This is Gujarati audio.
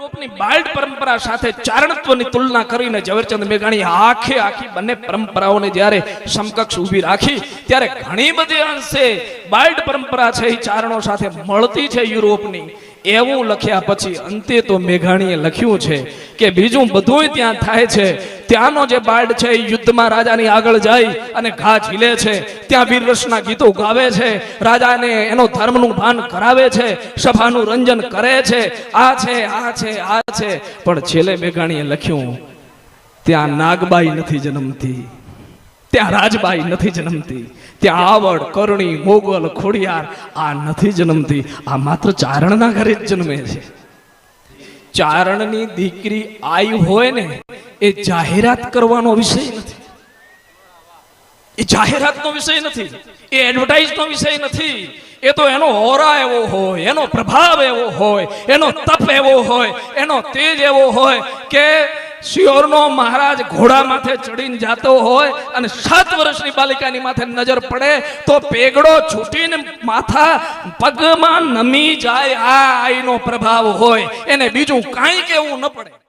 યુરોપની ચારણત્વની તુલના કરીને ઝવેરચંદ મેઘાણી આખે આખી બંને પરંપરાઓને જ્યારે સમકક્ષ ઊભી રાખી, ત્યારે ઘણી બધી અંશે બાલ્ડ પરંપરા છે એ ચારણો સાથે મળતી છે યુરોપની. એવું લખ્યા પછી અંતે તો મેઘાણીએ લખ્યું છે કે બીજું બધુંય ત્યાં થાય છે. ત્યાંનો જે બાર્ડ છે યુદ્ધમાં રાજાની આગળ જાય અને ઘા ઝીલે છે. ત્યાં વીર ગીતો ગાવે છે. રાજાને એનો ધર્મનું ભાન કરાવે છે. સભાનું રંજન કરે છે. આ છે આ છે આ છે. પણ છેલ્લે મેઘાણીએ લખ્યું, ત્યાં નાગબાઈ નથી જન્મતી. ત્યાં રાજબાઈ નથી જન્મતી. ત્યાં આવડ, કરણી, મોગલ, ખોડિયાર આ નથી જન્મતી. આ માત્ર ચારણના ઘરે જ જન્મે છે. ચારણની દીકરી આઈ હોય ને એ જાહેરાત કરવાનો વિષય નથી. એ જાહેરાતનો વિષય નથી. એ એડવર્ટાઇઝનો વિષય નથી. એ તો એનો ઓરા એવો હોય, એનો પ્રભાવ એવો હોય, એનો તપ એવો હોય, એનો તેજ એવો હોય કે શિયોરનો મહારાજ ઘોડા માથે ચડીને જાતો હોય અને સાત વર્ષની બાલિકાની માથે નજર પડે તો પેગડો છૂટીને માથા પગમાં નમી જાય, આ આઈનો પ્રભાવ હોય. એને બીજું કાંઈ કેવું ન પડે.